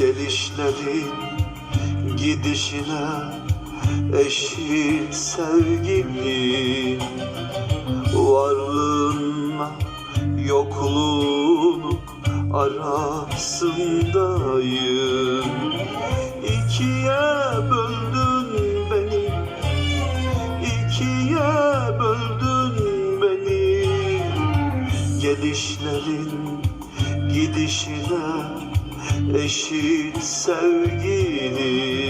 Gidişlerin gidişine eşit sevgili. Varlığınla yokluğun arasındayım. İkiye böldün beni. İkiye böldün beni. Gelişlerin gidişine eşit sevgilim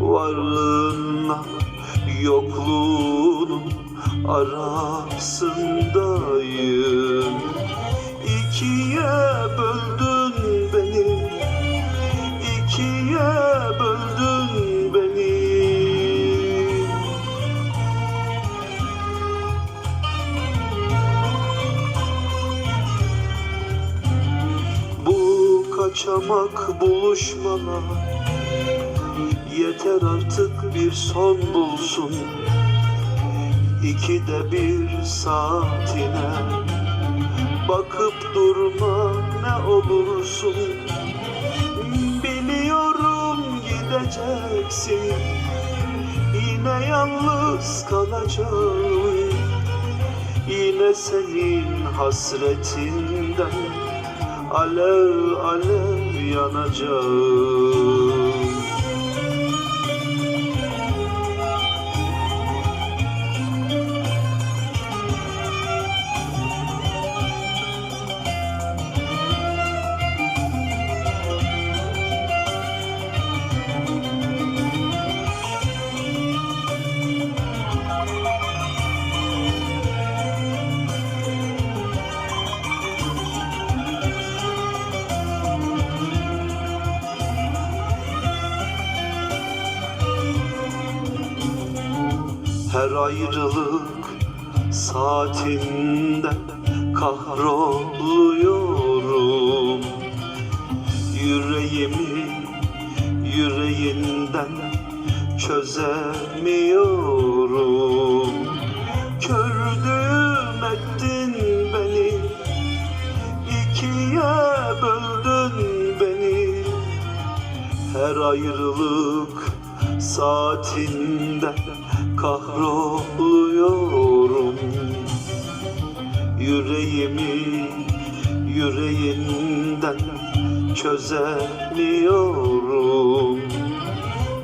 Varlığınla yokluğunun arasındayım. İkiye Bu kaçamak buluşmalar Yeter artık bir son bulsun. İkide bir saatine Bakıp durma ne olursun. Biliyorum gideceksin Yine yalnız kalacağım Yine senin hasretinden Alev alev yanacağım Her ayrılık saatinde kahroluyorum. Yüreğimi yüreğinden çözemiyorum. Kördüm ettin beni ikiye böldün beni. Her ayrılık saatinde kahroluyorum. Yüreğimi yüreğinden çözemiyorum.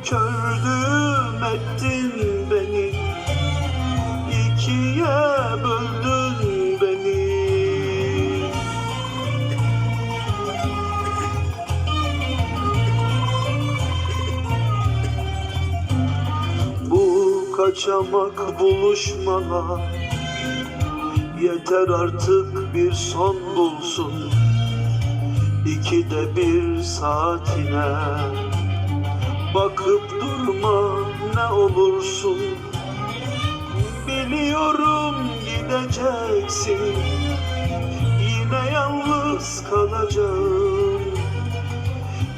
Kördüm ettin beni kaçamak buluşmalar. Yeter artık bir son bulsun. İkide bir saatine. Bakıp durma ne olursun. Biliyorum gideceksin. Yine yalnız kalacağım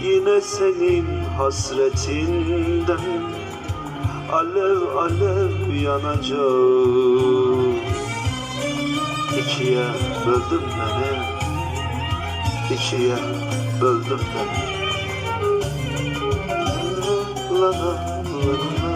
Yine senin hasretinden Alev alev yanacağım İkiye böldün beni İkiye böldün beni. La la la la